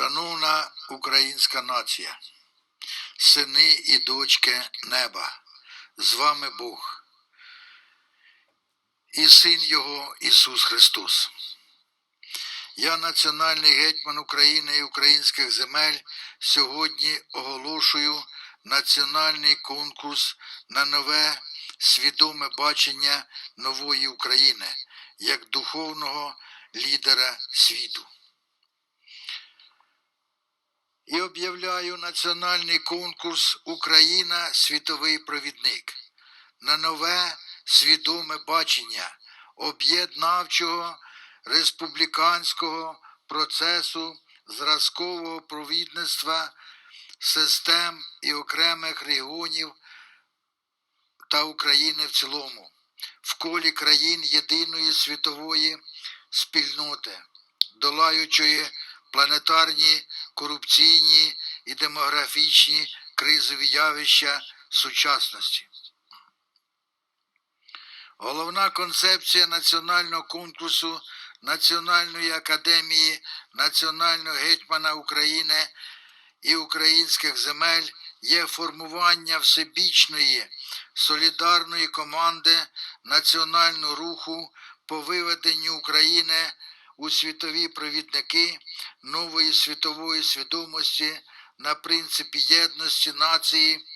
Шановна українська нація, сини і дочки неба, з вами Бог і Син Його Ісус Христос. Я, національний гетьман України і українських земель, сьогодні оголошую національний конкурс на нове свідоме бачення нової України як духовного лідера світу. І об'являю національний конкурс Україна світовий провідник на нове свідоме бачення об'єднавчого республіканського процесу зразкового провідництва систем і окремих регіонів та України в цілому в колі країн єдиної світової спільноти, долаючої планетарні корупційні і демографічні кризові явища сучасності. Головна концепція національного конкурсу Національної академії Національного гетьмана України і українських земель є формування всебічної солідарної команди національного руху по виведенню України у світові провідники нової світової свідомості на принципі єдності нації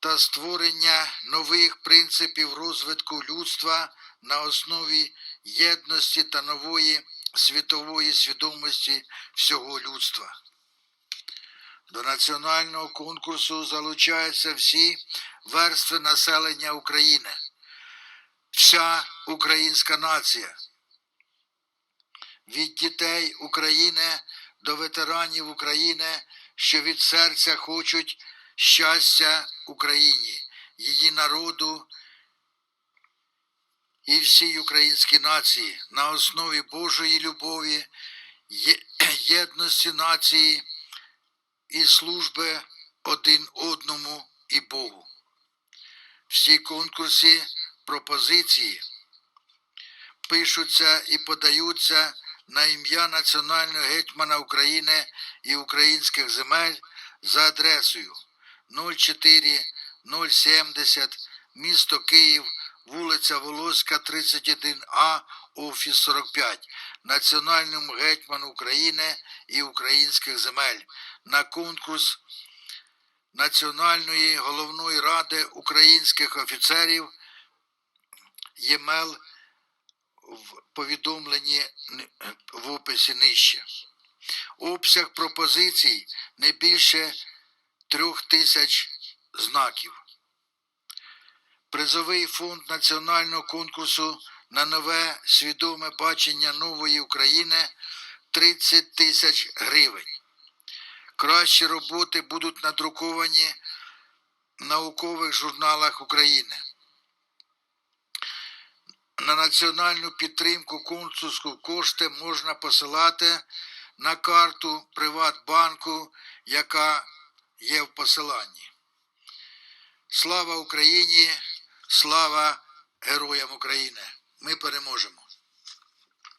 та створення нових принципів розвитку людства на основі єдності та нової світової свідомості всього людства. До національного конкурсу залучаються всі верстви населення України, вся українська нація, від дітей України до ветеранів України, що від серця хочуть щастя Україні, її народу і всій українській нації на основі Божої любові, єдності нації і служби один одному і Богу. Всі конкурси, пропозиції пишуться і подаються на ім'я Національного гетьмана України і українських земель за адресою 04 070 місто Київ, вулиця Волоська, 31А, офіс 45, Національному гетьману України і українських земель. На конкурс Національної головної ради українських офіцерів ЄМЕЛ в повідомленні в описі нижче. Обсяг пропозицій не більше трьох тисяч знаків. Призовий фонд національного конкурсу на нове свідоме бачення нової України 30 тисяч гривень. Кращі роботи будуть надруковані в наукових журналах України. На національну підтримку консульську кошти можна посилати на карту Приватбанку, яка є в посиланні. Слава Україні! Слава героям України! Ми переможемо!